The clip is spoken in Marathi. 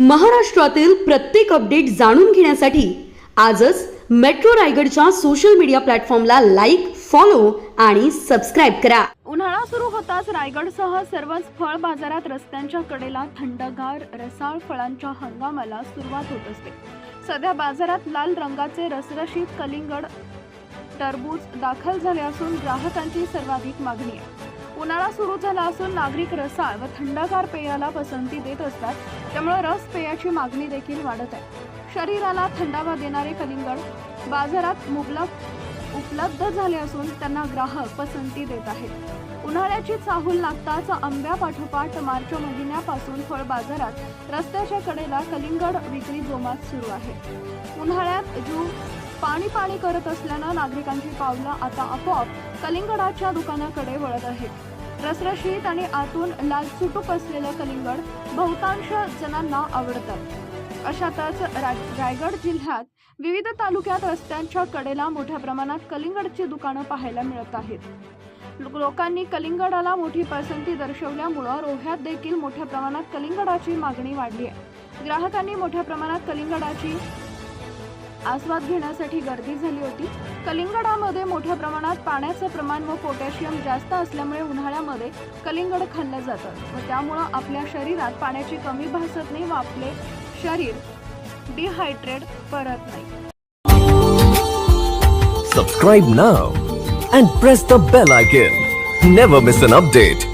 महाराष्ट्रातील प्रत्येक अपडेट जाणून घेण्यासाठी आजच मेट्रो रायगडच्या सोशल मीडिया प्लॅटफॉर्मला लाईक फॉलो आणि सबस्क्राईब करा. उन्हाळा सुरू होताच रायगडसह सर्वच फळ बाजारात रस्त्यांच्या कडेला थंडगार रसाळ फळांच्या हंगामाला सुरुवात होत असते. सध्या बाजारात लाल रंगाचे रसरशीत कलिंगड टरबूज दाखल झाले असून ग्राहकांची सर्वाधिक मागणी आहे. उन्हाळा सुरू झाला असून नागरिक रसाळ व थंडगार पेयाला पसंती देत असतात. त्यामुळे रस पेयाची मागणी देखील वाढत आहे. शरीराला थंडावा देणारे कलिंगड बाजारात मुबलक उपलब्ध झाले असून त्यांना ग्राहक पसंती देत आहेत. उन्हाळ्याची चाहूल लागताच आंब्यापाठोपाठ मार्च महिन्यापासून फळ बाजारात रस्त्याच्या कडेला कलिंगड विक्री जोमात सुरू आहे. उन्हाळ्यात जू पाणी पाणी करत असल्यानं नागरिकांची पावलं आता आपोआप कलिंगडाच्या दुकानाकडे वळत आहेत. रसरशीत आणि आतून लालचुटूक असलेलं कलिंगड बहुतांश जणांना आवडतात. अशातच रा रायगड जिल्ह्यात विविध तालुक्यात रस्त्यांच्या कडेला मोठ्या प्रमाणात कलिंगडची दुकानं पाहायला मिळत आहेत. लोकांनी कलिंगडाला मोठी पसंती दर्शवल्यामुळं रोह्यात देखील मोठ्या प्रमाणात कलिंगडाची मागणी वाढली आहे. ग्राहकांनी मोठ्या प्रमाणात कलिंगडाची आस्वाद घेण्यासाठी गर्दी झाली होती. कलिंगडामध्ये मोठ्या प्रमाणात पाण्याचं प्रमाण व पोटॅशियम जास्त असल्यामुळे उन्हाळ्यामध्ये कलिंगड खाल्लं जातं व त्यामुळं आपल्या शरीरात पाण्याची कमी भासत नाही व आपले शरीर डिहायड्रेट करत नाही. Subscribe now and press the bell icon never miss an update